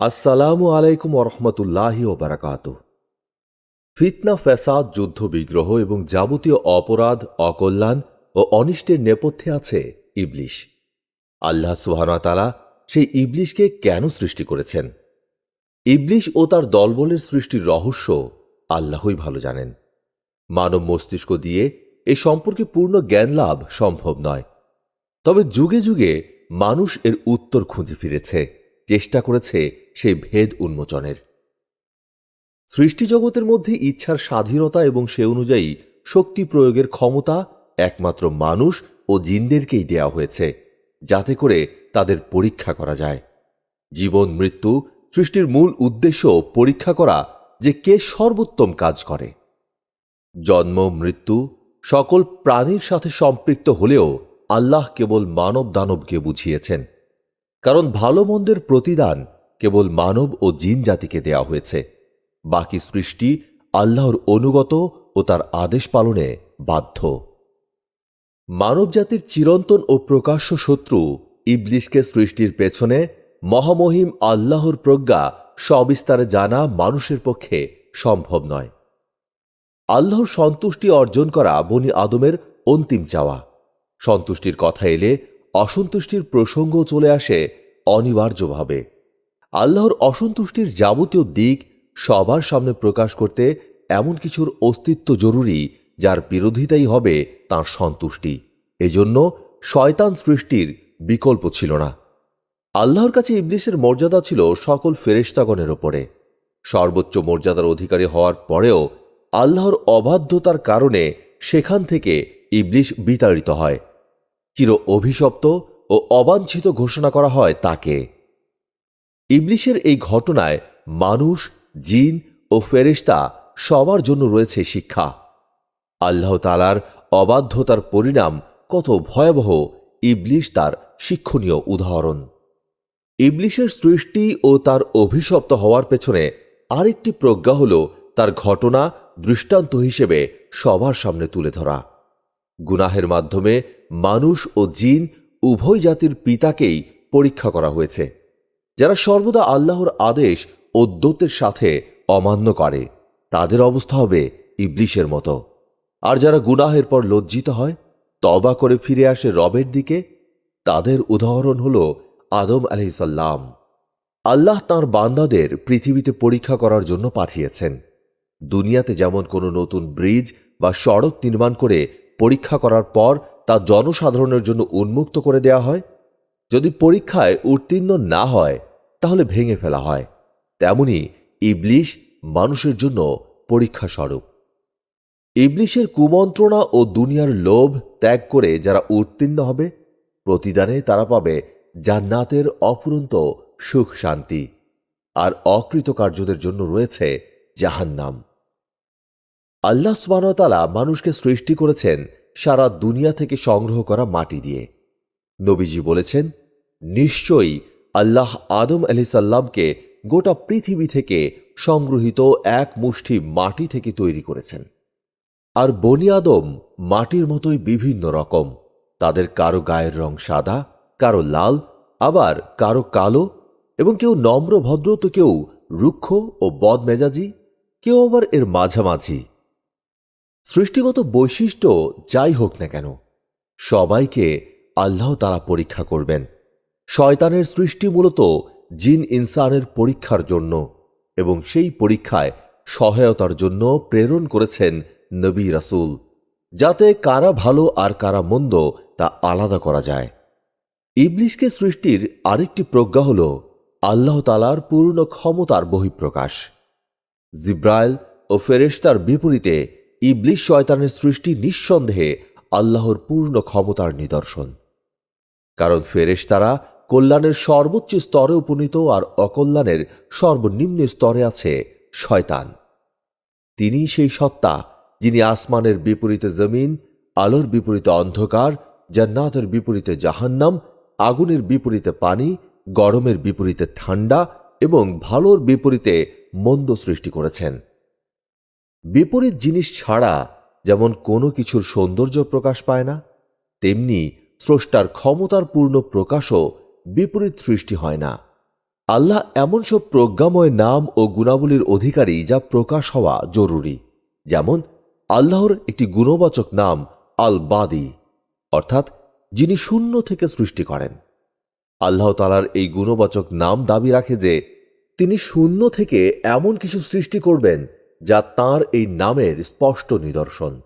আসসালামু আলাইকুম ওরহমতুল্লাহি ওবরাকাত ফিতনা, ফ্যাসাদ, যুদ্ধ, বিগ্রহ এবং যাবতীয় অপরাধ, অকল্যাণ ও অনিষ্টের নেপথ্যে আছে ইবলিশ। আল্লাহ সুহানতালা সেই ইবলিশকে কেন সৃষ্টি করেছেন? ইবলিশ ও তার দলবলের সৃষ্টির রহস্য আল্লাহই ভালো জানেন। মানব মস্তিষ্ক দিয়ে এ সম্পর্কে পূর্ণ জ্ঞান লাভ সম্ভব নয়। তবে যুগে যুগে মানুষ এর উত্তর খুঁজে ফিরেছে। চেষ্টা করেছে সেই ভেদ উন্মোচনের। সৃষ্টিজগতের মধ্যে ইচ্ছার স্বাধীনতা এবং সে অনুযায়ী শক্তি প্রয়োগের ক্ষমতা একমাত্র মানুষ ও জিনদেরকেই দেয়া হয়েছে, যাতে করে তাদের পরীক্ষা করা যায়। জীবন, মৃত্যু, সৃষ্টির মূল উদ্দেশ্য পরীক্ষা করা যে কে সর্বোত্তম কাজ করে। জন্ম, মৃত্যু সকল প্রাণীর সাথে সম্পৃক্ত হলেও আল্লাহ কেবল মানব দানবকে বুঝিয়েছেন। কারণ ভালো মন্দের প্রতিদান কেবল মানব ও জিন জাতিকে দেয়া হয়েছে। বাকি সৃষ্টি আল্লাহর অনুগত ও তার আদেশ পালনে বাধ্য। মানবজাতির চিরন্তন ও প্রকাশ্য শত্রু ইবলিশকে সৃষ্টির পেছনে মহামহিম আল্লাহর প্রজ্ঞা সবিস্তারে জানা মানুষের পক্ষে সম্ভব নয়। আল্লাহর সন্তুষ্টি অর্জন করা বনি আদমের অন্তিম চাওয়া। সন্তুষ্টির কথা এলে অসন্তুষ্টির প্রসঙ্গ চলে আসে অনিবার্যভাবে। আল্লাহর অসন্তুষ্টির যাবতীয় দিক সবার সামনে প্রকাশ করতে এমন কিছুর অস্তিত্ব জরুরি যার বিরোধিতাই হবে তার সন্তুষ্টি। এজন্য শয়তান সৃষ্টির বিকল্প ছিল না। আল্লাহর কাছে ইবলিশের মর্যাদা ছিল সকল ফেরেশতাগণের ওপরে। সর্বোচ্চ মর্যাদার অধিকারী হওয়ার পরেও আল্লাহর অবাধ্যতার কারণে সেখান থেকে ইবলিশ বিতাড়িত হয়। চির অভিশপ্ত ও অবাঞ্ছিত ঘোষণা করা হয় তাকে। ইবলিশের এই ঘটনায় মানুষ, জিন ও ফেরেশতা সবার জন্য রয়েছে শিক্ষা। আল্লাহ তালার অবাধ্যতার পরিণাম কত ভয়াবহ, ইবলিশ তার শিক্ষণীয় উদাহরণ। ইবলিশের সৃষ্টি ও তার অভিশপ্ত হওয়ার পেছনে আরেকটি প্রজ্ঞা হল তার ঘটনা দৃষ্টান্ত হিসেবে সবার সামনে তুলে ধরা। গুনাহের মাধ্যমে মানুষ ও জিন উভয় জাতির পিতাকেই পরীক্ষা করা হয়েছে, যারা সর্বদা আল্লাহর আদেশ ও দত্তের সাথে অমান্য করে। তাদের অবস্থা হবে ইবলিশের মতো। আর যারা গুনাহের পর লজ্জিত হয় তবা করে ফিরে আসে রবের দিকে, তাদের উদাহরণ হল আদম আলহিসাল্লাম আল্লাহ তাঁর বান্দাদের পৃথিবীতে পরীক্ষা করার জন্য পাঠিয়েছেন। দুনিয়াতে যেমন কোনো নতুন ব্রিজ বা সড়ক নির্মাণ করে পরীক্ষা করার পর তা জনসাধারণের জন্য উন্মুক্ত করে দেয়া হয়। যদি পরীক্ষায় উত্তীর্ণ না হয়, তাহলে ভেঙে ফেলা হয়। তেমনি ইবলিশ মানুষের জন্য পরীক্ষা স্বরূপ ইবলিশের কুমন্ত্রণা ও দুনিয়ার লোভ ত্যাগ করে যারা উত্তীর্ণ হবে, প্রতিদানে তারা পাবে জান্নাতের অফুরন্ত সুখ শান্তি আর অকৃতকার্যদের জন্য রয়েছে জাহান্নাম। আল্লাহ স্মানতালা মানুষকে সৃষ্টি করেছেন সারা দুনিয়া থেকে সংগ্রহ করা মাটি দিয়ে। নবীজি বলেছেন, নিশ্চয়ই আল্লাহ আদম আলি সাল্লামকে গোটা পৃথিবী থেকে সংগ্রহিত এক মুষ্টি মাটি থেকে তৈরি করেছেন। আর বনি আদম মাটির মতোই বিভিন্ন রকম, তাদের কারও গায়ের রং সাদা, কারও লাল, আবার কারও কালো, এবং কেউ নম্র ভদ্র তো কেউ রুক্ষ ও বদমেজাজি, কেউ আবার এর মাঝামাঝি। সৃষ্টিগত বৈশিষ্ট্য যাই হোক না কেন, সবাইকে আল্লাহ তারা পরীক্ষা করবেন। শয়তানের সৃষ্টি মূলত জিন ইনসানের পরীক্ষার জন্য এবং সেই পরীক্ষায় সহায়তার জন্য প্রেরণ করেছেন নবী রাসুল, যাতে কারা ভালো আর কারা মন্দ তা আলাদা করা যায়। ইবলিশকে সৃষ্টির আরেকটি প্রজ্ঞা হল আল্লাহ তালার পূর্ণ ক্ষমতার বহিঃপ্রকাশ। জিব্রাইল ও ফেরেশতার বিপরীতে ইবলিশ শয়তানের সৃষ্টি নিঃসন্দেহে আল্লাহর পূর্ণ ক্ষমতার নিদর্শন। কারণ ফেরেশতারা কল্যাণের সর্বোচ্চ স্তরে উপনীত আর অকল্যাণের সর্বনিম্ন স্তরে আছে শয়তান। তিনি সেই সত্তা যিনি আসমানের বিপরীতে জমিন, আলোর বিপরীতে অন্ধকার, জান্নাতের বিপরীতে জাহান্নাম, আগুনের বিপরীতে পানি, গরমের বিপরীতে ঠান্ডা এবং ভালোর বিপরীতে মন্দ সৃষ্টি করেছেন। বিপরীত জিনিস ছাড়া যেমন কোনো কিছুর সৌন্দর্য প্রকাশ পায় না, তেমনি স্রষ্টার ক্ষমতার পূর্ণ প্রকাশও বিপরীত সৃষ্টি হয় না। আল্লাহ এমন সব প্রজ্ঞাময় নাম ও গুণাবলীর অধিকারী যা প্রকাশ হওয়া জরুরি, যেমন আল্লাহর একটি গুণবাচক নাম আল বাদি অর্থাৎ যিনি শূন্য থেকে সৃষ্টি করেন। আল্লাহ তালার এই গুণবাচক নাম দাবি রাখে যে তিনি শূন্য থেকে এমন কিছু সৃষ্টি করবেন যা তার এই নামের স্পষ্ট নিদর্শন।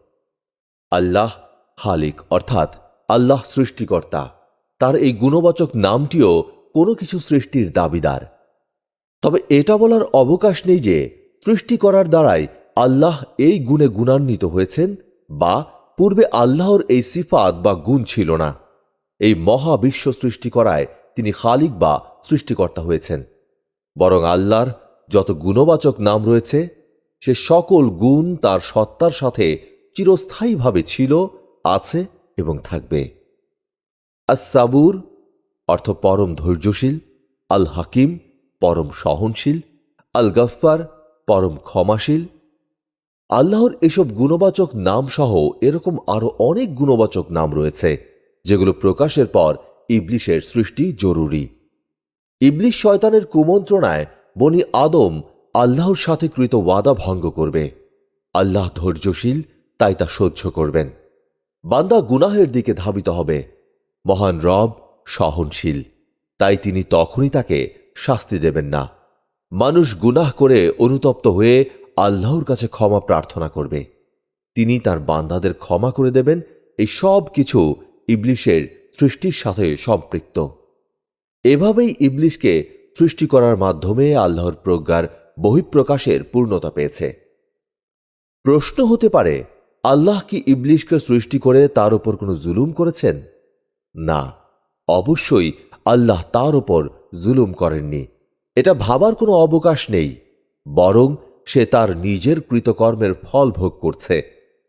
আল্লাহ খালিক, অর্থাৎ আল্লাহ সৃষ্টিকর্তা। তার এই গুণবাচক নামটিও কোনো কিছু সৃষ্টির দাবিদার। তবে এটা বলার অবকাশ নেই যে সৃষ্টি করার দ্বারাই আল্লাহ এই গুণে গুণান্বিত হয়েছেন বা পূর্বে আল্লাহর এই সিফাত বা গুণ ছিল না। এই মহাবিশ্ব সৃষ্টি করায় তিনি খালিক বা সৃষ্টিকর্তা হয়েছেন। বরং আল্লাহর যত গুণবাচক নাম রয়েছে সে সকল গুণ তার সত্তার সাথে চিরস্থায়ীভাবে ছিল, আছে এবং থাকবে। আসাবুর অর্থ পরম ধৈর্যশীল আল হাকিম পরম সহনশীল আল গফ্ফার পরম ক্ষমাশীল। আল্লাহর এসব গুণবাচক নাম সহ এরকম আরও অনেক গুণবাচক নাম রয়েছে, যেগুলো প্রকাশের পর ইবলিশের সৃষ্টি জরুরি। ইবলিশ শয়তানের কুমন্ত্রণায় বনি আদম আল্লাহর সাথে কৃত ওয়াদা ভঙ্গ করবে। আল্লাহ ধৈর্যশীল, তাই তা সহ্য করবেন। বান্দা গুনাহের দিকে ধাবিত হবে। মহান রব সহনশীল, তাই তিনি তখনই তাকে শাস্তি দেবেন না। মানুষ গুনাহ করে অনুতপ্ত হয়ে আল্লাহর কাছে ক্ষমা প্রার্থনা করবে। তিনি তার বান্দাদের ক্ষমা করে দেবেন, এই সব কিছু ইবলিশের সৃষ্টির সাথে সম্পৃক্ত। এভাবেই ইবলিশকে সৃষ্টি করার মাধ্যমে আল্লাহর প্রজ্ঞার বহিঃপ্রকাশের পূর্ণতা পেয়েছে। প্রশ্ন হতে পারে, আল্লাহ কি ইবলিশকে সৃষ্টি করে তার উপর কোনো জুলুম করেছেন? না, অবশ্যই আল্লাহ তার উপর জুলুম করেননি। এটা ভাবার কোনো অবকাশ নেই, বরং সে তার নিজের কৃতকর্মের ফল ভোগ করছে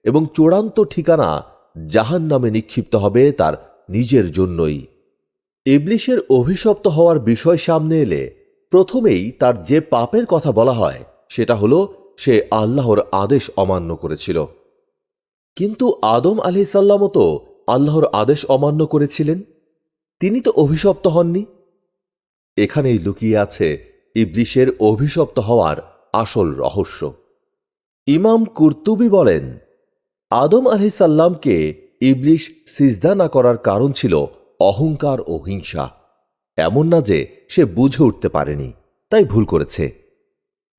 এবং চূড়ান্ত ঠিকানা জাহান নামে নিক্ষিপ্ত হবে তার নিজের জন্যই। ইবলিশের অভিশপ্ত হওয়ার বিষয় সামনে এলে প্রথমেই তার যে পাপের কথা বলা হয়, সেটা হলো সে আল্লাহর আদেশ অমান্য করেছিল। কিন্তু আদম আলি সাল্লামও তো আল্লাহর আদেশ অমান্য করেছিলেন। তিনি তো অভিশপ্ত হননি। এখানেই লুকিয়ে আছে ইবলিশের অভিশপ্ত হওয়ার আসল রহস্য। ইমাম কুর্তুবি বলেন, আদম আলি সাল্লামকে ইবলিশ সিজদা না করার কারণ ছিল অহংকার ও হিংসা। এমন না যে সে বুঝে উঠতে পারেনি, তাই ভুল করেছে।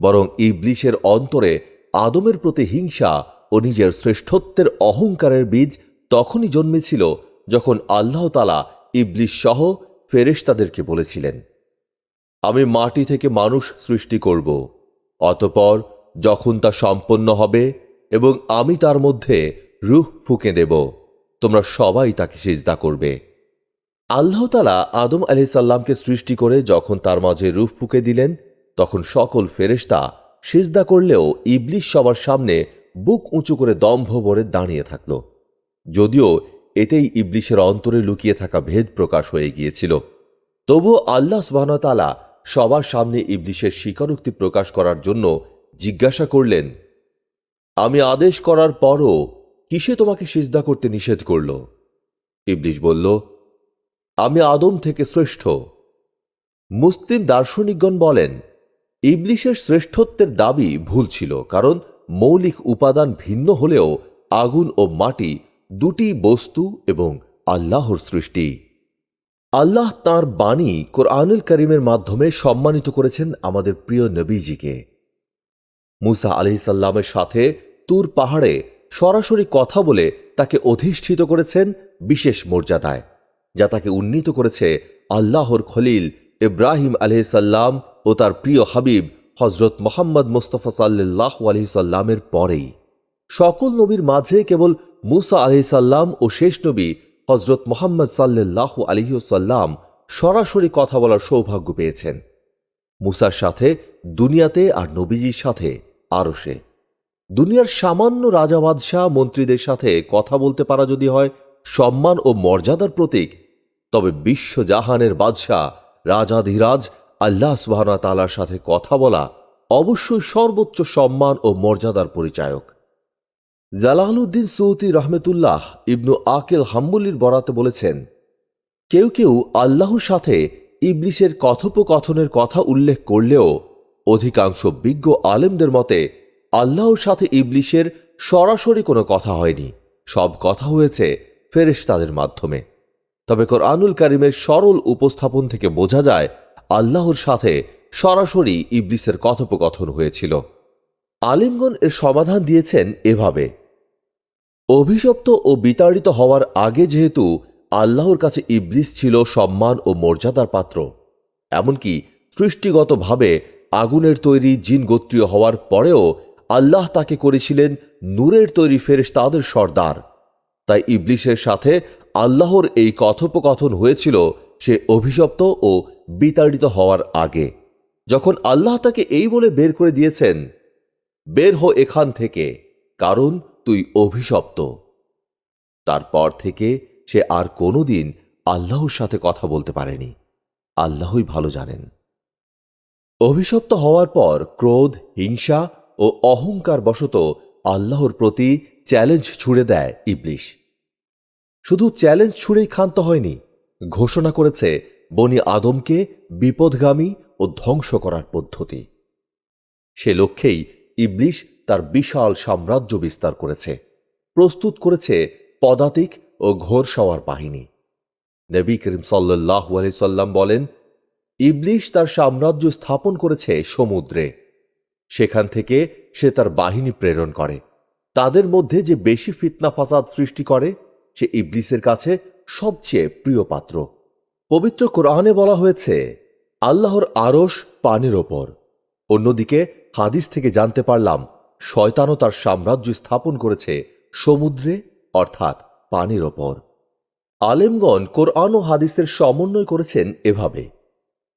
বরং ইবলিশের অন্তরে আদমের প্রতি হিংসা ও নিজের শ্রেষ্ঠত্বের অহংকারের বীজ তখনই জন্মেছিল যখন আল্লাহ তালা ইবলিশ সহ ফেরেশতাদেরকে বলেছিলেন, আমি মাটি থেকে মানুষ সৃষ্টি করব, অতপর যখন তা সম্পন্ন হবে এবং আমি তার মধ্যে রুহ ফুঁকে দেব, তোমরা সবাই তাকে সিজদা করবে। আল্লাহ তালা আদম আলি সাল্লামকে সৃষ্টি করে যখন তার মাঝে রুহ ফুঁকে দিলেন, তখন সকল ফেরেশতা সিজদা করলেও ইবলিশ সবার সামনে বুক উঁচু করে দম্ভ ভরে দাঁড়িয়ে থাকল। যদিও এতেই ইবলিশের অন্তরে লুকিয়ে থাকা ভেদ প্রকাশ হয়ে গিয়েছিল। তবুও আল্লাহ সুবাহতালা সবার সামনে ইবলিশের স্বীকারোক্তি প্রকাশ করার জন্য জিজ্ঞাসা করলেন, আমি আদেশ করার পরও কিসে তোমাকে সিজদা করতে নিষেধ করল? ইবলিশ বলল আমি আদম থেকে শ্রেষ্ঠ। মুসলিম দার্শনিকগণ বলেন, ইবলিশের শ্রেষ্ঠত্বের দাবি ভুল ছিল, কারণ মৌলিক উপাদান ভিন্ন হলেও আগুন ও মাটি দুটি বস্তু এবং আল্লাহর সৃষ্টি। আল্লাহ তার বাণী কোরআনুল করিমের মাধ্যমে সম্মানিত করেছেন আমাদের প্রিয় নবীজিকে। মুসা আলহিসাল্লামের সাথে তুর পাহাড়ে সরাসরি কথা বলে তাকে অধিষ্ঠিত করেছেন বিশেষ মর্যাদায়। যা তাকে উন্নীত করেছে আল্লাহর খলিল ইব্রাহিম আলহিসাল্লাম ও তার প্রিয় হাবিব হজরত মোহাম্মদ মুস্তফা সাল্লাহ আলহিসাল্লামের পরেই। সকল নবীর মাঝে কেবল মুসা আলহিসাল্লাম ও শেষ নবী হজরত মোহাম্মদ সাল্লাহ আলহিসাল্লাম সরাসরি কথা বলার সৌভাগ্য পেয়েছেন। মুসার সাথে, দুনিয়াতে আর নবীজির সাথে, আরও সে। দুনিয়ার সামান্য রাজা বাদশাহ মন্ত্রীদের সাথে কথা বলতে পারা যদি হয়, সম্মান ও মর্যাদার প্রতীক তবে বিশ্বজাহানের বাদশাহ, রাজাধিরাজ, আল্লাহ সুবাহনা তালার সাথে কথা বলা অবশ্যই সর্বোচ্চ সম্মান ও মর্যাদার পরিচায়ক। জালালউদ্দিন সৌতি রহমেতুল্লাহ ইবনু আকেল হাম্বুলির বরাতে বলেছেন, কেউ কেউ আল্লাহর সাথে ইবলিশের কথোপকথনের কথা উল্লেখ করলেও অধিকাংশ বিজ্ঞ আলেমদের মতে আল্লাহর সাথে ইবলিশের সরাসরি কোনো কথা হয়নি। সব কথা হয়েছে ফেরেশতাদের মাধ্যমে। তবে কোরআনুল কারিমের সরল উপস্থাপন থেকে বোঝা যায়, আল্লাহর সাথে সরাসরি ইবলিসের কথোপকথন হয়েছিল। আলিমগণ এর সমাধান দিয়েছেন এভাবে। অভিশপ্ত ও বিতাড়িত হওয়ার আগে যেহেতু আল্লাহর কাছে ইবলিস ছিল সম্মান ও মর্যাদার পাত্র, এমনকি সৃষ্টিগতভাবে আগুনের তৈরি জিন গোত্রীয় হওয়ার পরেও আল্লাহ তাকে করেছিলেন নূরের তৈরি ফেরেশ তাদের সর্দার। তাই ইবলিসের সাথে আল্লাহর এই কথোপকথন হয়েছিল, সে অভিশপ্ত ও বিতাড়িত হওয়ার আগে। যখন আল্লাহ তাকে এই বলে বের করে দিয়েছেন, বের হো এখান থেকে, কারণ তুই অভিশপ্ত। তারপর থেকে সে আর কোনোদিন আল্লাহর সাথে কথা বলতে পারেনি। আল্লাহই ভালো জানেন। অভিশপ্ত হওয়ার পর ক্রোধ, হিংসা ও অহংকার বশত আল্লাহর প্রতি চ্যালেঞ্জ ছুড়ে দেয় ইবলিশ। শুধু চ্যালেঞ্জ ছুড়েই ক্ষান্ত হয়নি, ঘোষণা করেছে বনি আদমকে বিপদগামী ও ধ্বংস করার পদ্ধতি। সে লক্ষ্যেই ইবলিশ তার বিশাল সাম্রাজ্য বিস্তার করেছে, প্রস্তুত করেছে পদাতিক ও ঘোরসাওয়ার বাহিনী। নবী করিম সাল্লাহ সাল্লাম বলেন, ইবলিশ তার সাম্রাজ্য স্থাপন করেছে সমুদ্রে। সেখান থেকে সে তার বাহিনী প্রেরণ করে। তাদের মধ্যে যে বেশি ফিতনা ফাসাদ সৃষ্টি করে সে ইবলিসের কাছে সবচেয়ে প্রিয় পাত্র। পবিত্র কোরআনে বলা হয়েছে, আল্লাহর আরশ পানির ওপর। অন্যদিকে হাদিস থেকে জানতে পারলাম, শয়তানও তার সাম্রাজ্য স্থাপন করেছে সমুদ্রে, অর্থাৎ পানির ওপর। আলেমগণ কোরআন ও হাদিসের সমন্বয় করেছেন এভাবে।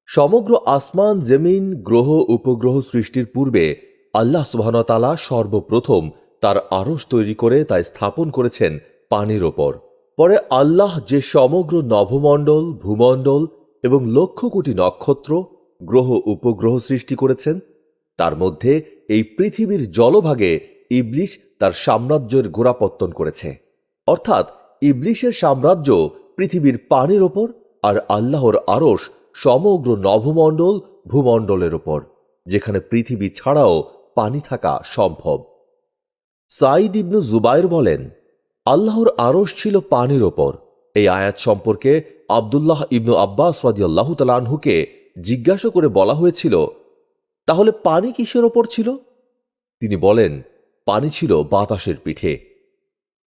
সমগ্র আসমান, জমিন, গ্রহ, উপগ্রহ সৃষ্টির পূর্বে আল্লাহ সুবাহতালা সর্বপ্রথম তার আরশ তৈরি করে তা স্থাপন করেছেন পানির ওপর। পরে আল্লাহ যে সমগ্র নভমণ্ডল ভূমণ্ডল এবং লক্ষ কোটি নক্ষত্র, গ্রহ, উপগ্রহ সৃষ্টি করেছেন, তার মধ্যে এই পৃথিবীর জলভাগে ইবলিশ তার সাম্রাজ্যের গোড়াপত্তন করেছে। অর্থাৎ ইবলিশের সাম্রাজ্য পৃথিবীর পানির ওপর আর আল্লাহর আরশ সমগ্র নভমণ্ডল ভূমণ্ডলের ওপর, যেখানে পৃথিবী ছাড়াও পানি থাকা সম্ভব। সাইদ ইবনু জুবাইর বলেন আল্লাহর আরশ ছিল পানির ওপর। এই আয়াত সম্পর্কে আবদুল্লাহ ইবনু আব্বাস রাজিয়াল্লাহ তালানহুকে জিজ্ঞাসা করে বলা হয়েছিল, তাহলে পানি কিসের ওপর ছিল? তিনি বলেন, পানি ছিল বাতাসের পিঠে।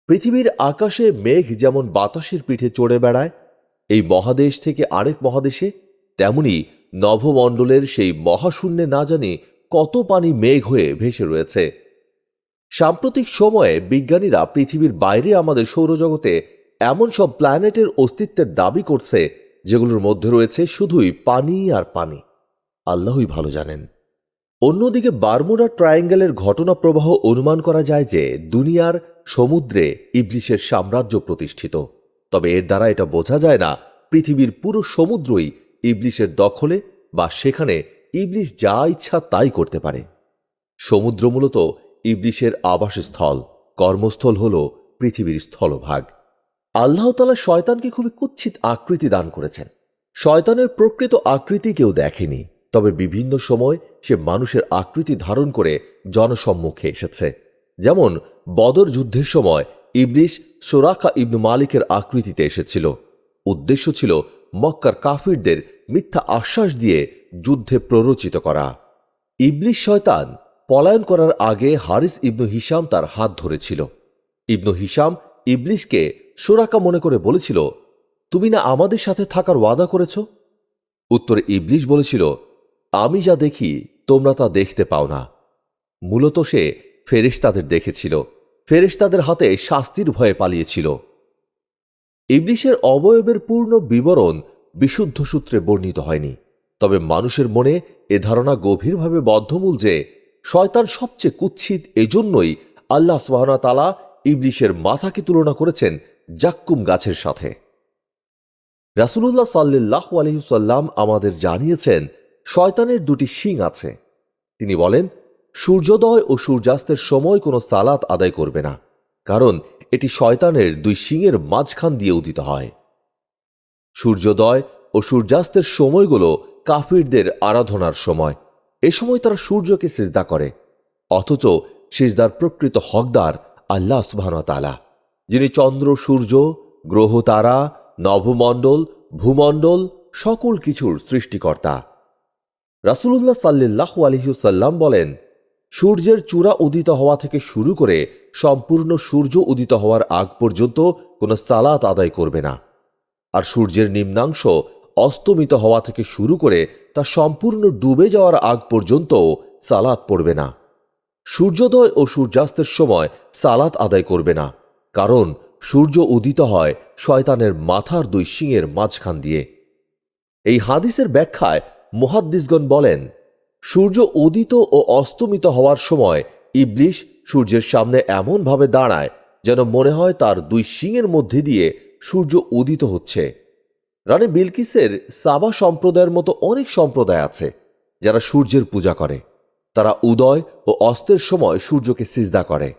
পৃথিবীর আকাশে মেঘ যেমন বাতাসের পিঠে চড়ে বেড়ায়, এই মহাদেশ থেকে আরেক মহাদেশে, তেমনি নভমণ্ডলের সেই মহাশূন্যে না জানি কত পানি মেঘ হয়ে ভেসে রয়েছে। সাম্প্রতিক সময়ে বিজ্ঞানীরা পৃথিবীর বাইরে আমাদের সৌরজগতে এমন সব প্ল্যানেটের অস্তিত্বের দাবি করছে, যেগুলোর মধ্যে রয়েছে শুধুই পানি আর পানি। আল্লাহই ভালো জানেন। অন্যদিকে বারমুডা ট্রায়াঙ্গেলের ঘটনা প্রবাহ অনুমান করা যায় যে দুনিয়ার সমুদ্রে ইবলিশের সাম্রাজ্য প্রতিষ্ঠিত। তবে এর দ্বারা এটা বোঝা যায় না পৃথিবীর পুরো সমুদ্রই ইবলিশের দখলে বা সেখানে ইবলিশ যা ইচ্ছা তাই করতে পারে। সমুদ্র মূলত ইবলিশের আবাসস্থল, কর্মস্থল হল পৃথিবীর স্থলভাগ। আল্লাহ তালা শয়তানকে খুবই কুৎসিত আকৃতি দান করেছেন। শয়তানের প্রকৃত আকৃতি কেউ দেখেনি, তবে বিভিন্ন সময় সে মানুষের আকৃতি ধারণ করে জনসম্মুখে এসেছে। যেমন, বদর যুদ্ধের সময় ইবলিশ সোরাকা ইবনু মালিকের আকৃতিতে এসেছিল। উদ্দেশ্য ছিল মক্কার কাফিরদের মিথ্যা আশ্বাস দিয়ে যুদ্ধে প্ররোচিত করা। ইবলিশ শয়তান পলায়ন করার আগে হারিস ইবনু হিসাম তার হাত ধরেছিল। ইবনু হিসাম ইবলিশকে সোরাকা মনে করে বলেছিল, তুমি না আমাদের সাথে থাকার ওয়াদা করেছ? উত্তরে ইবলিশ বলেছিল, আমি যা দেখি, তোমরা তা দেখতে পাও না। মূলত সে ফেরেশতাদের দেখেছিল। ফেরেশতাদের হাতে শাস্তির ভয়ে পালিয়েছিল। ইবলিশের অবয়বের পূর্ণ বিবরণ বিশুদ্ধ সূত্রে বর্ণিত হয়নি। তবে মানুষের মনে এ ধারণা গভীরভাবে বদ্ধমূল যে শয়তান সবচেয়ে কুৎসিত এজন্যই আল্লাহ সোহানা তালা ইবলিশের মাথাকে তুলনা করেছেন জাক্কুম গাছের সাথে। রাসুলুল্লাহ সাল্লাহ আলহিসাল্লাম আমাদের জানিয়েছেন, শয়তানের দুটি শিং আছে। তিনি বলেন, সূর্যোদয় ও সূর্যাস্তের সময় কোনো সালাত আদায় করবে না, কারণ এটি শয়তানের দুই শিংয়ের মাঝখান দিয়ে উদিত হয়। সূর্যোদয় ও সূর্যাস্তের সময়গুলো কাফিরদের আরাধনার সময়। এ সময় তারা সূর্যকে সিজদা করে, অথচ সিজদার প্রকৃত হকদার আল্লাহ সুবাহতালা যিনি চন্দ্র, সূর্য, গ্রহ, তারা নভমণ্ডল ভূমণ্ডল, সকল কিছুর সৃষ্টিকর্তা। রাসুলুল্লাহ সাল্লাহ আলহিউসাল্লাম বলেন, সূর্যের চূড়া উদিত হওয়া থেকে শুরু করে সম্পূর্ণ সূর্য উদিত হওয়ার আগ পর্যন্ত কোনো সালাত আদায় করবে না। আর সূর্যের নিম্নাংশ অস্তমিত হওয়া থেকে শুরু করে তা সম্পূর্ণ ডুবে যাওয়ার আগ পর্যন্ত সালাত পড়বে না। সূর্যোদয় ও সূর্যাস্তের সময় সালাত আদায় করবে না, কারণ সূর্য উদিত হয় শয়তানের মাথার দুই শিঙের মাঝখান দিয়ে। এই হাদিসের ব্যাখ্যায় মুহাদ্দিসগণ বলেন, সূর্য উদিত ও অস্তমিত হওয়ার সময় ইবলিশ সূর্যের সামনে এমনভাবে দাঁড়ায় যেন মনে হয় তার দুই শিঙের মধ্যে দিয়ে সূর্য উদিত হচ্ছে। রানী বিলকিসের সাবা সম্প্রদায়ের মতো অনেক সম্প্রদায় আছে যারা সূর্যের পূজা করে। তারা উদয় ও অস্তের সময় সূর্যকে সিজদা করে।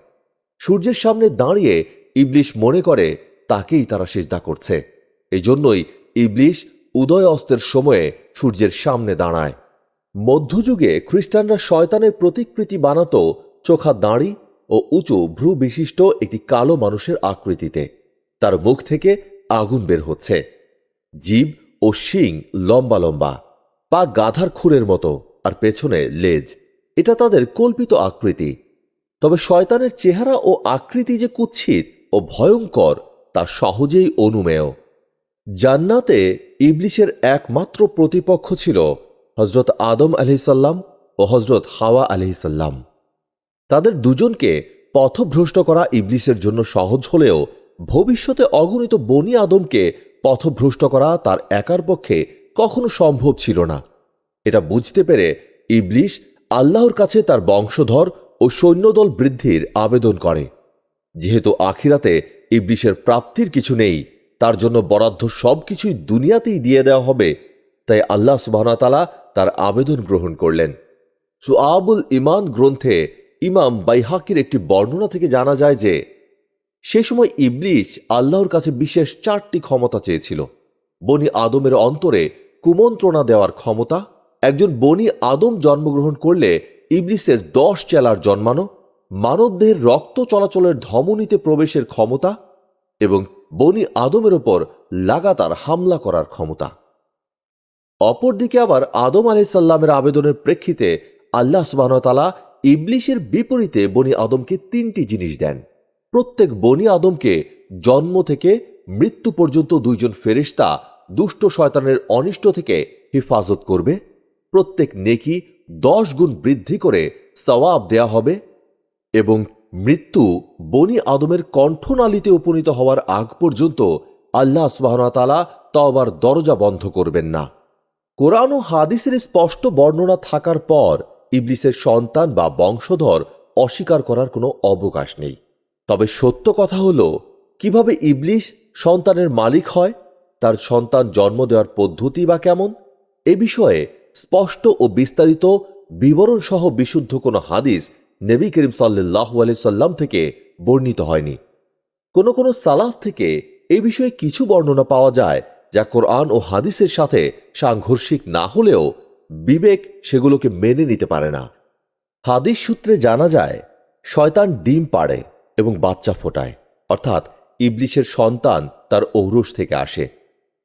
সূর্যের সামনে দাঁড়িয়ে ইবলিশ মনে করে, তাকেই তারা সিজদা করছে। এই জন্যই ইবলিশ উদয় অস্তের সময়ে সূর্যের সামনে দাঁড়ায়। মধ্যযুগে খ্রিস্টানরা শয়তানের প্রতিকৃতি বানাত চোখা দাঁড়ি ও উঁচু ভ্রু বিশিষ্ট একটি কালো মানুষের আকৃতিতে। তার মুখ থেকে আগুন বের হচ্ছে। জীব ও শিং লম্বা লম্বা, পা গাধার খুরের মতো আর পেছনে লেজ। এটা তাদের কল্পিত আকৃতি। তবে শয়তানের চেহারা ও আকৃতি যে কুৎসিত ও ভয়ঙ্কর, তা সহজেই অনুমেয়। জান্নাতে ইবলিশের একমাত্র প্রতিপক্ষ ছিল হজরত আদম আলহিসাল্লাম ও হজরত হাওয়া আলহিসাল্লাম তাদের দুজনকে পথভ্রষ্ট করা ইবলিশের জন্য সহজ হলেও ভবিষ্যতে অগণিত বনি আদমকে পথভ্রষ্ট করা তার একার পক্ষে কখনো সম্ভব ছিল না। এটা বুঝতে পেরে ইবলিশ আল্লাহর কাছে তার বংশধর ও সৈন্যদল বৃদ্ধির আবেদন করে। যেহেতু আখিরাতে ইবলিশের প্রাপ্তির কিছু নেই, তার জন্য বরাদ্দ সবকিছুই দুনিয়াতেই দিয়ে দেওয়া হবে, তাই আল্লাহ সুবাহতালা তার আবেদন গ্রহণ করলেন। সুআবুল ইমান গ্রন্থে ইমাম বাইহাকির একটি বর্ণনা থেকে জানা যায় যে সে সময় ইবলিশ আল্লাহর কাছে বিশেষ চারটি ক্ষমতা চেয়েছিল। বনি আদমের অন্তরে কুমন্ত্রণা দেওয়ার ক্ষমতা, একজন বনি আদম জন্মগ্রহণ করলে ইবলিসের দশ চেলার জন্মানো, মানবদেহের রক্ত চলাচলের ধমনীতে প্রবেশের ক্ষমতা এবং বনি আদমের ওপর লাগাতার হামলা করার ক্ষমতা। অপরদিকে আবার আদম আলাইসাল্লামের আবেদনের প্রেক্ষিতে আল্লাহ সুবাহতালা ইবলিশের বিপরীতে বনি আদমকে তিনটি জিনিস দেন। প্রত্যেক বনি আদমকে জন্ম থেকে মৃত্যু পর্যন্ত দুইজন ফেরিস্তা দুষ্ট শয়তানের অনিষ্ট থেকে হেফাজত করবে। প্রত্যেক নেকি দশ গুণ বৃদ্ধি করে সওয়াব দেয়া হবে এবং মৃত্যু বনি আদমের কণ্ঠনালীতে উপনীত হওয়ার আগ পর্যন্ত আল্লাহ সুবাহতালা তবার দরজা বন্ধ করবেন না। কোরআন ও হাদিসের স্পষ্ট বর্ণনা থাকার পর ইবলিসের সন্তান বা বংশধর অস্বীকার করার কোনো অবকাশ নেই। তবে সত্য কথা হল, কীভাবে ইবলিশ সন্তানের মালিক হয়, তার সন্তান জন্ম দেওয়ার পদ্ধতি বা কেমন, এ বিষয়ে স্পষ্ট ও বিস্তারিত বিবরণ সহ বিশুদ্ধ কোনো হাদিস নবী করিম সাল্লাহ সাল্লাম থেকে বর্ণিত হয়নি। কোনো কোনো সালাফ থেকে এ বিষয়ে কিছু বর্ণনা পাওয়া যায়, যা কোরআন ও হাদিসের সাথে সাংঘর্ষিক না হলেও বিবেক সেগুলোকে মেনে নিতে পারে না। হাদিস সূত্রে জানা যায়, শয়তান ডিম পাড়ে। এবং বাচ্চা ফোটায়। অর্থাৎ ইবলিশের সন্তান তার ঔরস থেকে আসে।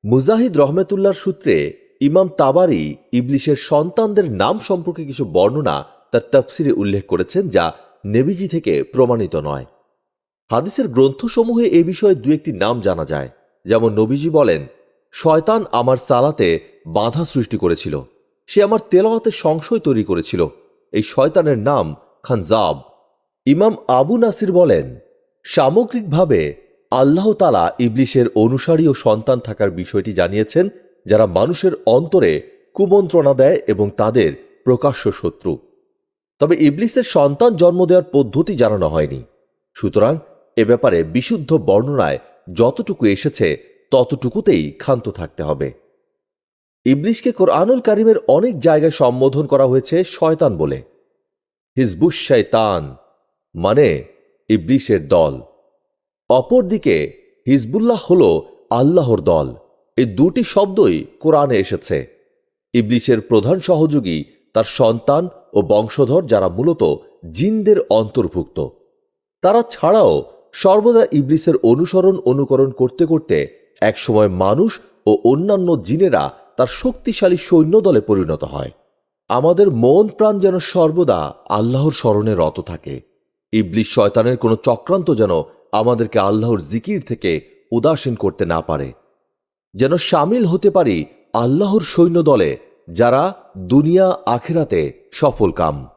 মুজাহিদ রহমেতুল্লার সূত্রে ইমাম তাবারি ইবলিশের সন্তানদের নাম সম্পর্কে কিছু বর্ণনা তার তফসিরে উল্লেখ করেছেন যা নেবিজি থেকে প্রমাণিত নয়। হাদিসের গ্রন্থসমূহে এ বিষয়ে দু একটি নাম জানা যায়। যেমন নবীজি বলেন, শয়তান আমার সালাতে বাধা সৃষ্টি করেছিল। সে আমার তেলাওয়াতে সংশয় তৈরি করেছিল। এই শয়তানের নাম খানজাব। ইমাম আবু নাসির বলেন, সামগ্রিকভাবে আল্লাহ তালা ইবলিশের অনুসারী ও সন্তান থাকার বিষয়টি জানিয়েছেন, যারা মানুষের অন্তরে কুমন্ত্রণা দেয় এবং তাদের প্রকাশ্য শত্রু। তবে ইবলিসের সন্তান জন্ম দেওয়ার পদ্ধতি জানানো হয়নি। সুতরাং এ ব্যাপারে বিশুদ্ধ বর্ণনায় যতটুকু এসেছে, ততটুকুতেই ক্ষান্ত থাকতে হবে। ইবলিশকে কোরআনুল কারিমের অনেক জায়গায় সম্বোধন করা হয়েছে শয়তান বলে। হিজবুস শয়তান। মানে ইবলিশের দল। অপরদিকে হিজবুল্লাহ হল আল্লাহর দল। এই দুটি শব্দই কোরআনে এসেছে। ইবলিশের প্রধান সহযোগী তার সন্তান ও বংশধর যারা মূলত জিনদের অন্তর্ভুক্ত। তারা ছাড়াও সর্বদা ইবলিসের অনুসরণ অনুকরণ করতে করতে একসময় মানুষ ও অন্যান্য জিনেরা তার শক্তিশালী সৈন্যদলে পরিণত হয়। আমাদের মন প্রাণ যেন সর্বদা আল্লাহর স্মরণে রত থাকে। ইবলিশ শয়তানের কোনো চক্রান্ত যেন আমাদেরকে আল্লাহর জিকির থেকে উদাসীন করতে না পারে। যেন সামিল হতে পারি আল্লাহর সৈন্যদলে যারা দুনিয়া আখেরাতে সফল কাম।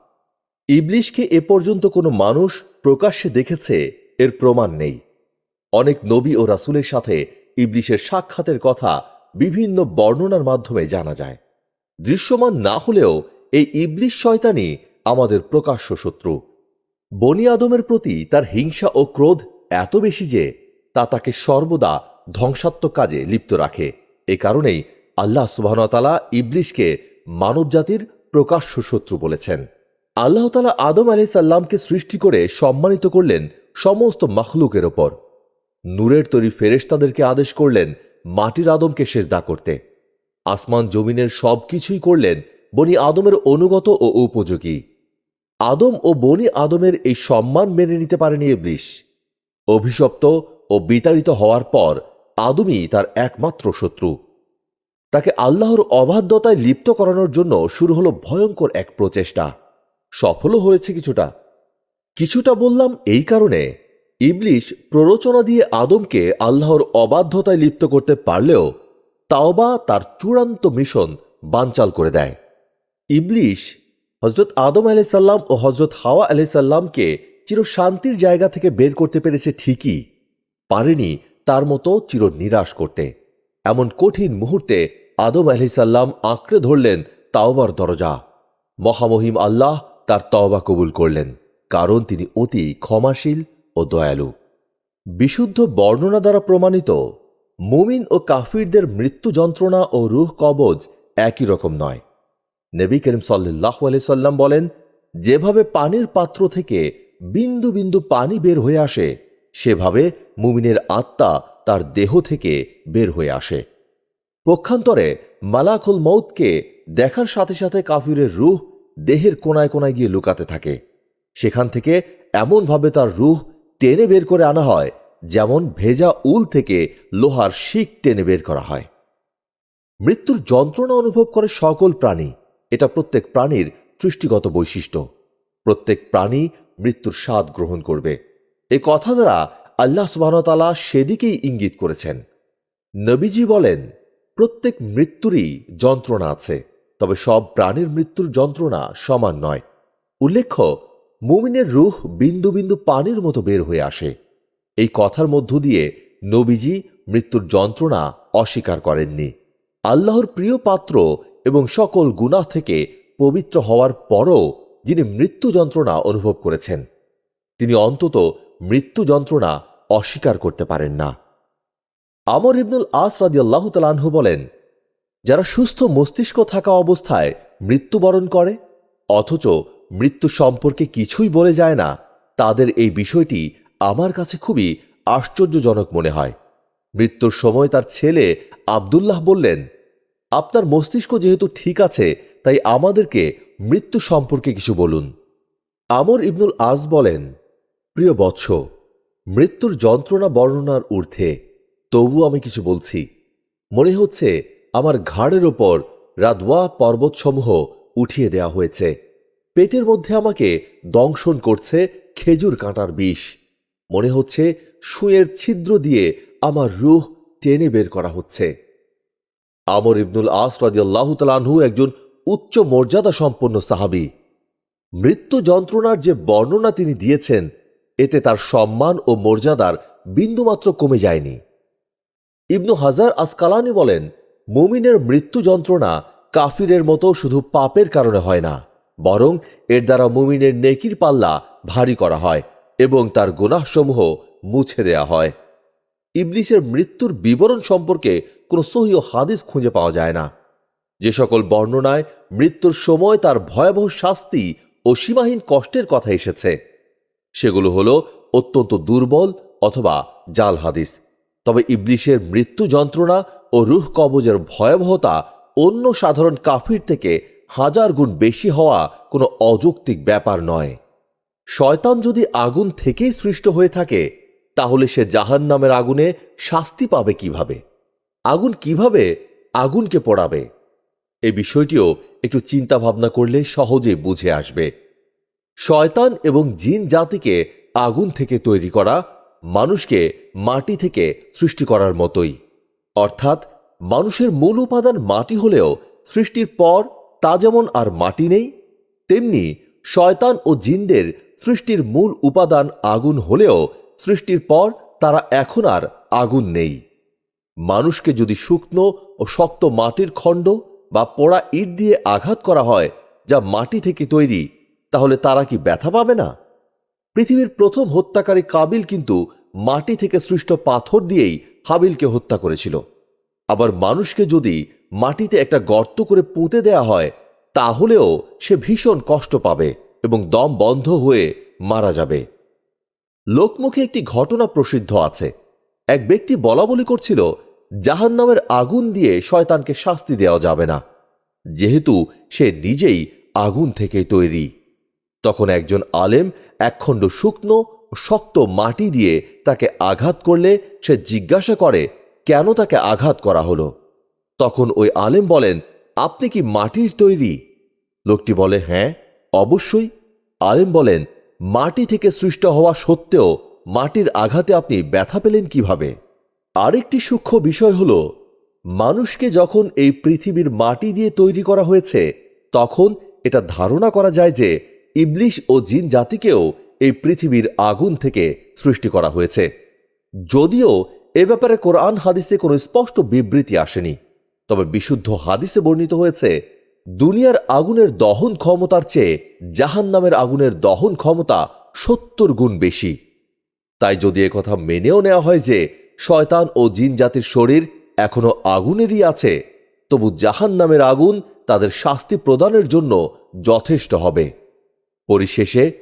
ইবলিশকে এ পর্যন্ত কোনো মানুষ প্রকাশ্যে দেখেছে, এর প্রমাণ নেই। অনেক নবী ও রাসুলের সাথে ইবলিশের সাক্ষাতের কথা বিভিন্ন বর্ণনার মাধ্যমে জানা যায়। দৃশ্যমান না হলেও এই ইবলিশ শয়তানি আমাদের প্রকাশ্য শত্রু। বনি আদমের প্রতি তার হিংসা ও ক্রোধ এত বেশি যে তা তাকে সর্বদা ধ্বংসাত্মক কাজে লিপ্ত রাখে। এ কারণেই আল্লাহ সুবাহতালা ইবলিশকে মানবজাতির প্রকাশ্য শত্রু বলেছেন। আল্লাহ তালা আদম আলি সাল্লামকে সৃষ্টি করে সম্মানিত করলেন সমস্ত মখলুকের ওপর। নূরের তৈরি ফেরেশতাদেরকে আদেশ করলেন মাটির আদমকে সেজদা করতে। আসমান জমিনের সব কিছুই করলেন বনি আদমের অনুগত ও উপযোগী। আদম ও বনি আদমের এই সম্মান মেনে নিতে পারেনি ইবলিশ। অভিশপ্ত ও বিতাড়িত হওয়ার পর আদমই তার একমাত্র শত্রু। তাকে আল্লাহর অবাধ্যতায় লিপ্ত করানোর জন্য শুরু হলো ভয়ঙ্কর এক প্রচেষ্টা। সফলও হয়েছে কিছুটা। কিছুটা বললাম এই কারণে, ইবলিশ প্ররোচনা দিয়ে আদমকে আল্লাহর অবাধ্যতায় লিপ্ত করতে পারলেও তাওবা তার চূড়ান্ত মিশন বানচাল করে দেয়। ইবলিশ হজরত আদম আলাইসাল্লাম ও হজরত হাওয়া আলাইসাল্লামকে চির শান্তির জায়গা থেকে বের করতে পেরেছে ঠিকই, পারেনি তার মতো চির নিরাশ করতে। এমন কঠিন মুহূর্তে আদম আলাইসাল্লাম আঁকড়ে ধরলেন তাওবার দরজা। মহামহিম আল্লাহ তার তওবা কবুল করলেন, কারণ তিনি অতি ক্ষমাশীল ও দয়ালু। বিশুদ্ধ বর্ণনা দ্বারা প্রমাণিত, মুমিন ও কাফিরদের মৃত্যু যন্ত্রণা ও রুহ কবজ একই রকম নয়। নবী করিম সাল্লাহ সাল্লাম বলেন, যেভাবে পানির পাত্র থেকে বিন্দু বিন্দু পানি বের হয়ে আসে, সেভাবে মুমিনের আত্মা তার দেহ থেকে বের হয়ে আসে। পক্ষান্তরে মালাকুল মৌতকে দেখার সাথে সাথে কাফিরের রুহ দেহের কোনায় কোনায় গিয়ে লুকাতে থাকে। সেখান থেকে এমনভাবে তার রুহ টেনে বের করে আনা হয়, যেমন ভেজা উল থেকে লোহার শিক টেনে বের করা হয়। মৃত্যুর যন্ত্রণা অনুভব করে সকল প্রাণী। এটা প্রত্যেক প্রাণীর সৃষ্টিগত বৈশিষ্ট্য। প্রত্যেক প্রাণী মৃত্যুর স্বাদ গ্রহণ করবে। এ কথা দ্বারা আল্লাহ সুবাহতালা সেদিকেই ইঙ্গিত করেছেন। নবীজি বলেন, প্রত্যেক মৃত্যুরই যন্ত্রণা আছে, তবে সব প্রাণীর মৃত্যুর যন্ত্রণা সমান নয়। উল্লেখ্য, মুমিনের রুহ বিন্দু বিন্দু পানির মতো বের হয়ে আসে। এই কথার মধ্য দিয়ে নবীজি মৃত্যুর যন্ত্রণা অস্বীকার করেননি। আল্লাহর প্রিয় পাত্র এবং সকল গুনাহ থেকে পবিত্র হওয়ার পরও যিনি মৃত্যু যন্ত্রণা অনুভব করেছেন, তিনি অন্তত মৃত্যু যন্ত্রণা অস্বীকার করতে পারেন না। আমর ইবনুল আস রাদিয়াল্লাহ তালাহু বলেন, যারা সুস্থ মস্তিষ্ক থাকা অবস্থায় মৃত্যুবরণ করে, অথচ মৃত্যু সম্পর্কে কিছুই বলে যায় না, তাদের এই বিষয়টি আমার কাছে খুবই আশ্চর্যজনক মনে হয়। মৃত্যুর সময় তার ছেলে আবদুল্লাহ বললেন আপনার মস্তিষ্ক যেহেতু ঠিক আছে, তাই আমাদেরকে মৃত্যু সম্পর্কে কিছু বলুন। আমর ইবনুল আজ বলেন, প্রিয় বৎস, মৃত্যুর যন্ত্রণা বর্ণনার ঊর্ধ্বে তবু আমি কিছু বলছি। মনে হচ্ছে আমার ঘাড়ের ওপর রাদওয়া পর্বতসমূহ উঠিয়ে দেয়া হয়েছে। পেটের মধ্যে আমাকে দংশন করছে খেজুর কাঁটার বিষ। মনে হচ্ছে সুয়ের ছিদ্র দিয়ে আমার রুহ টেনে বের করা হচ্ছে। আমর ইবনুল আস রাজিয়াল্লাহ তালাহু একজন উচ্চ মর্যাদা সম্পন্ন সাহাবি। মৃত্যু যন্ত্রণার যে বর্ণনা তিনি দিয়েছেন, এতে তার সম্মান ও মর্যাদার বিন্দুমাত্র কমে যায়নি। ইবনু হাজার আসকালানি বলেন, মুমিনের মৃত্যু যন্ত্রণা কাফিরের মতো শুধু পাপের কারণে হয় না, বরং এর দ্বারা মুমিনের নেকির পাল্লা ভারী করা হয় এবং তার গুনাহসমূহ মুছে দেয়া হয়। ইবলিসের মৃত্যুর বিবরণ সম্পর্কে কোনো সহি হাদিস খুঁজে পাওয়া যায় না। যে সকল বর্ণনায় মৃত্যুর সময় তার ভয়াবহ শাস্তি ও সীমাহীন কষ্টের কথা এসেছে, সেগুলো হলো অত্যন্ত দুর্বল অথবা জাল হাদিস। তবে ইবলিশের মৃত্যু যন্ত্রণা ও রুহ কবজের ভয়াবহতা অন্য সাধারণ কাফির থেকে হাজার গুণ বেশি হওয়া কোনো অযৌক্তিক ব্যাপার নয়। শয়তান যদি আগুন থেকেই সৃষ্ট হয়ে থাকে তাহলে সে জাহান নামের আগুনে শাস্তি পাবে কীভাবে? আগুন কীভাবে আগুনকে পড়াবে? এ বিষয়টিও একটু চিন্তা ভাবনা করলে সহজে বুঝে আসবে। শয়তান এবং জিন জাতিকে আগুন থেকে তৈরি করা মানুষকে মাটি থেকে সৃষ্টি করার মতোই। অর্থাৎ মানুষের মূল উপাদান মাটি হলেও সৃষ্টির পর তা যেমন আর মাটি নেই, তেমনি শয়তান ও জিনদের সৃষ্টির মূল উপাদান আগুন হলেও সৃষ্টির পর তারা এখন আর আগুন নেই। মানুষকে যদি শুকনো ও শক্ত মাটির খণ্ড বা পোড়া ইট দিয়ে আঘাত করা হয় যা মাটি থেকে তৈরি, তাহলে তারা কি ব্যথা পাবে না? পৃথিবীর প্রথম হত্যাকারী কাবিল কিন্তু মাটি থেকে সৃষ্ট পাথর দিয়েই হাবিলকে হত্যা করেছিল। আবার মানুষকে যদি মাটিতে একটা গর্ত করে পুঁতে দেয়া হয়, তাহলেও সে ভীষণ কষ্ট পাবে এবং দম বন্ধ হয়ে মারা যাবে। লোকমুখে একটি ঘটনা প্রসিদ্ধ আছে। এক ব্যক্তি বলা বলি করছিল জাহান নামের আগুন দিয়ে শয়তানকে শাস্তি দেওয়া যাবে না। যেহেতু সে নিজেই আগুন থেকে তৈরি। তখন একজন আলেম একখণ্ড শুকনো শক্ত মাটি দিয়ে তাকে আঘাত করলে সে জিজ্ঞাসা করে, কেন তাকে আঘাত করা হলো? তখন ওই আলেম বলেন, আপনি কি মাটির তৈরি? লোকটি বলে হ্যাঁ অবশ্যই। আলেম বলেন মাটি থেকে সৃষ্ট হওয়া সত্ত্বেও মাটির আঘাতে আপনি ব্যথা পেলেন কীভাবে? আরেকটি সূক্ষ্ম বিষয় হল, মানুষকে যখন এই পৃথিবীর মাটি দিয়ে তৈরি করা হয়েছে, তখন এটা ধারণা করা যায় যে ইবলিশ ও জিন জাতিকেও এই পৃথিবীর আগুন থেকে সৃষ্টি করা হয়েছে। যদিও এ ব্যাপারে কোরআন হাদিসে কোনো স্পষ্ট বিবৃতি আসেনি, তবে বিশুদ্ধ হাদিসে বর্ণিত হয়েছে দুনিয়ার আগুনের দহন ক্ষমতার চেয়ে জাহান নামের আগুনের দহন ক্ষমতা সত্তর গুণ বেশি। তাই যদি কথা মেনেও নেওয়া হয় যে শয়তান ও জিন জাতির শরীর এখনও আগুনেরই আছে, তবু জাহান নামের আগুন তাদের শাস্তি প্রদানের জন্য যথেষ্ট হবে। পরিশেষে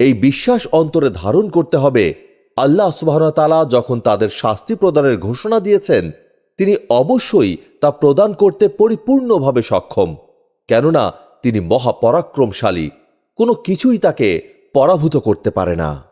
এই বিশ্বাস অন্তরে ধারণ করতে হবে, আল্লাহ সুবাহতালা যখন তাদের শাস্তি প্রদানের ঘোষণা দিয়েছেন, তিনি অবশ্যই তা প্রদান করতে পরিপূর্ণভাবে সক্ষম। কেননা তিনি মহাপরাক্রমশালী কোনো কিছুই তাকে পরাভূত করতে পারে না।